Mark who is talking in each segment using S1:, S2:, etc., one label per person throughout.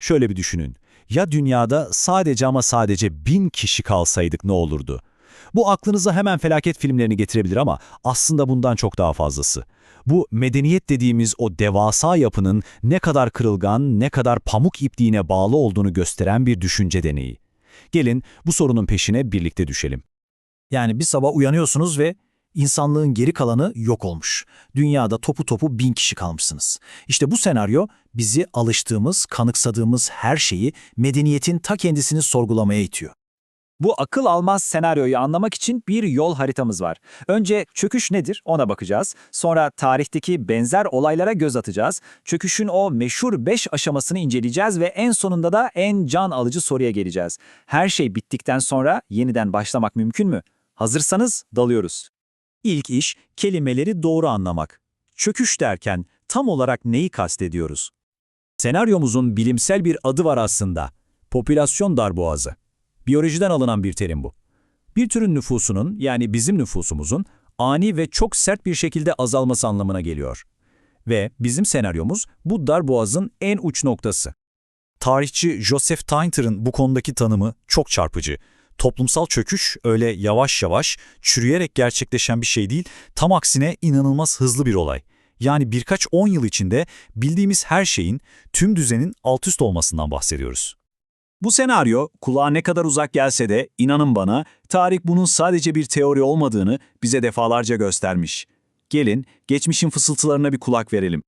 S1: Şöyle bir düşünün. Ya dünyada sadece ama sadece bin kişi kalsaydık ne olurdu? Bu aklınıza hemen felaket filmlerini getirebilir ama aslında bundan çok daha fazlası. Bu medeniyet dediğimiz o devasa yapının ne kadar kırılgan, ne kadar pamuk ipliğine bağlı olduğunu gösteren bir düşünce deneyi. Gelin bu sorunun peşine birlikte düşelim.
S2: Yani bir sabah uyanıyorsunuz ve insanlığın geri kalanı yok olmuş. Dünyada topu topu bin kişi kalmışsınız. İşte bu senaryo bizi alıştığımız, kanıksadığımız her şeyi medeniyetin ta kendisini sorgulamaya itiyor.
S3: Bu akıl almaz senaryoyu anlamak için bir yol haritamız var. Önce çöküş nedir ona bakacağız. Sonra tarihteki benzer olaylara göz atacağız. Çöküşün o meşhur 5 aşamasını inceleyeceğiz ve en sonunda da en can alıcı soruya geleceğiz. Her şey bittikten sonra yeniden başlamak mümkün mü? Hazırsanız dalıyoruz.
S1: İlk iş kelimeleri doğru anlamak. Çöküş derken tam olarak neyi kastediyoruz? Senaryomuzun bilimsel bir adı var aslında. Popülasyon darboğazı. Biyolojiden alınan bir terim bu. Bir türün nüfusunun yani bizim nüfusumuzun ani ve çok sert bir şekilde azalması anlamına geliyor. Ve bizim senaryomuz bu darboğazın en uç noktası. Tarihçi Joseph Tainter'ın bu konudaki tanımı çok çarpıcı. Toplumsal çöküş öyle yavaş yavaş, çürüyerek gerçekleşen bir şey değil, tam aksine inanılmaz hızlı bir olay. Yani birkaç on yıl içinde bildiğimiz her şeyin, tüm düzenin altüst olmasından bahsediyoruz.
S4: Bu senaryo kulağa ne kadar uzak gelse de inanın bana tarih bunun sadece bir teori olmadığını bize defalarca göstermiş. Gelin geçmişin fısıltılarına bir kulak verelim.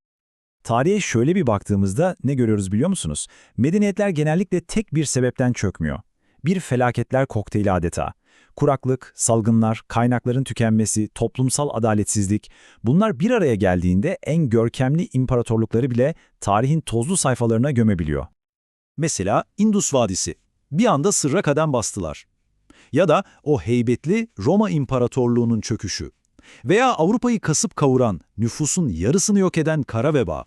S1: Tarihe şöyle bir baktığımızda ne görüyoruz biliyor musunuz? Medeniyetler genellikle tek bir sebepten çökmüyor. Bir felaketler kokteyli adeta. Kuraklık, salgınlar, kaynakların tükenmesi, toplumsal adaletsizlik bunlar bir araya geldiğinde en görkemli imparatorlukları bile tarihin tozlu sayfalarına gömebiliyor. Mesela Indus Vadisi. Bir anda sırra kadem bastılar. Ya da o heybetli Roma İmparatorluğu'nun çöküşü. Veya Avrupa'yı kasıp kavuran, nüfusun yarısını yok eden kara veba.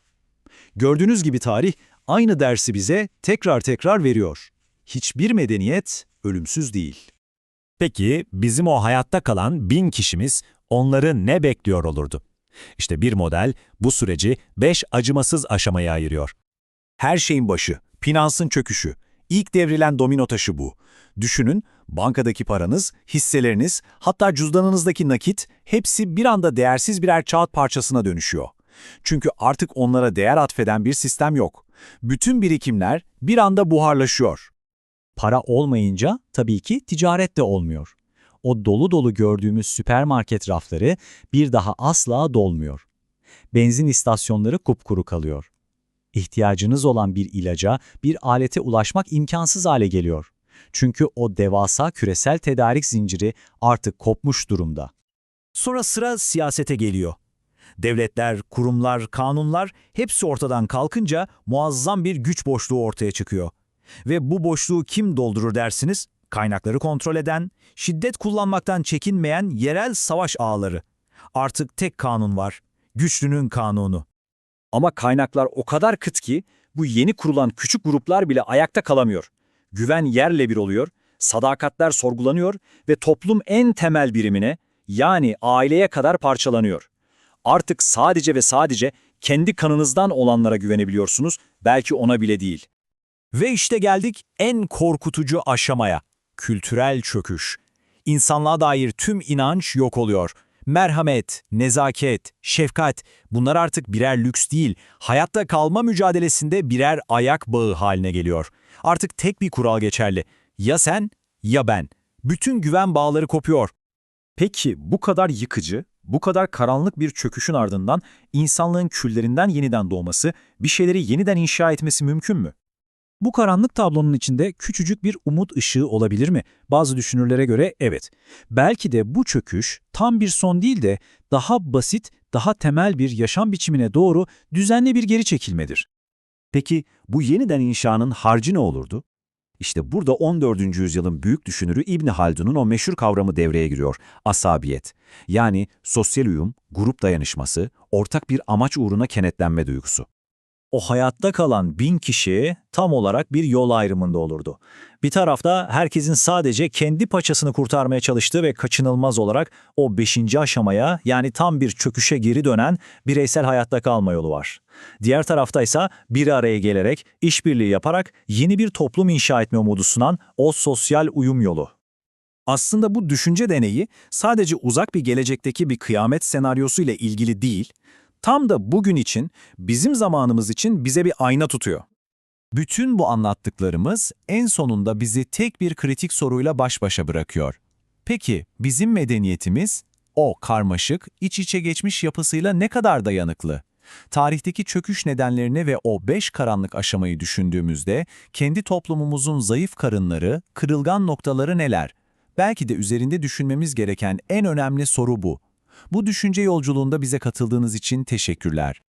S1: Gördüğünüz gibi tarih aynı dersi bize tekrar tekrar veriyor. Hiçbir medeniyet ölümsüz değil. Peki bizim o hayatta kalan bin kişimiz onları ne bekliyor olurdu? İşte bir model bu süreci beş acımasız aşamaya ayırıyor. Her şeyin başı, finansın çöküşü. İlk devrilen domino taşı bu. Düşünün, bankadaki paranız, hisseleriniz, hatta cüzdanınızdaki nakit hepsi bir anda değersiz birer kağıt parçasına dönüşüyor. Çünkü artık onlara değer atfeden bir sistem yok. Bütün birikimler bir anda buharlaşıyor. Para olmayınca tabii ki ticaret de olmuyor. O dolu dolu gördüğümüz süpermarket rafları bir daha asla dolmuyor. Benzin istasyonları kupkuru kalıyor. İhtiyacınız olan bir ilaca, bir alete ulaşmak imkansız hale geliyor. Çünkü o devasa küresel tedarik zinciri artık kopmuş durumda. Sonra sıra siyasete geliyor. Devletler, kurumlar, kanunlar hepsi ortadan kalkınca muazzam bir güç boşluğu ortaya çıkıyor. Ve bu boşluğu kim doldurur dersiniz? Kaynakları kontrol eden, şiddet kullanmaktan çekinmeyen yerel savaş ağları. Artık tek kanun var, güçlünün kanunu.
S3: Ama kaynaklar o kadar kıt ki bu yeni kurulan küçük gruplar bile ayakta kalamıyor. Güven yerle bir oluyor, sadakatler sorgulanıyor ve toplum en temel birimine yani aileye kadar parçalanıyor. Artık sadece ve sadece kendi kanınızdan olanlara güvenebiliyorsunuz, belki ona bile değil.
S1: Ve işte geldik en korkutucu aşamaya. Kültürel çöküş. İnsanlığa dair tüm inanç yok oluyor. Merhamet, nezaket, şefkat bunlar artık birer lüks değil, hayatta kalma mücadelesinde birer ayak bağı haline geliyor. Artık tek bir kural geçerli. Ya sen ya ben. Bütün güven bağları kopuyor. Peki bu kadar yıkıcı, bu kadar karanlık bir çöküşün ardından insanlığın küllerinden yeniden doğması, bir şeyleri yeniden inşa etmesi mümkün mü? Bu karanlık tablonun içinde küçücük bir umut ışığı olabilir mi? Bazı düşünürlere göre evet. Belki de bu çöküş tam bir son değil de daha basit, daha temel bir yaşam biçimine doğru düzenli bir geri çekilmedir. Peki bu yeniden inşanın harcı ne olurdu? İşte burada 14. yüzyılın büyük düşünürü İbni Haldun'un o meşhur kavramı devreye giriyor, asabiyet. Yani sosyal uyum, grup dayanışması, ortak bir amaç uğruna kenetlenme duygusu. O hayatta kalan bin kişi tam olarak bir yol ayrımında olurdu. Bir tarafta herkesin sadece kendi paçasını kurtarmaya çalıştığı ve kaçınılmaz olarak o beşinci aşamaya yani tam bir çöküşe geri dönen bireysel hayatta kalma yolu var. Diğer tarafta ise bir araya gelerek, işbirliği yaparak yeni bir toplum inşa etme umudu sunan o sosyal uyum yolu.
S2: Aslında bu düşünce deneyi sadece uzak bir gelecekteki bir kıyamet senaryosu ile ilgili değil, tam da bugün için, bizim zamanımız için bize bir ayna tutuyor. Bütün bu anlattıklarımız en sonunda bizi tek bir kritik soruyla baş başa bırakıyor. Peki bizim medeniyetimiz o karmaşık, iç içe geçmiş yapısıyla ne kadar dayanıklı? Tarihteki çöküş nedenlerini ve o beş karanlık aşamayı düşündüğümüzde kendi toplumumuzun zayıf karınları, kırılgan noktaları neler? Belki de üzerinde düşünmemiz gereken en önemli soru bu. Bu düşünce yolculuğunda bize katıldığınız için teşekkürler.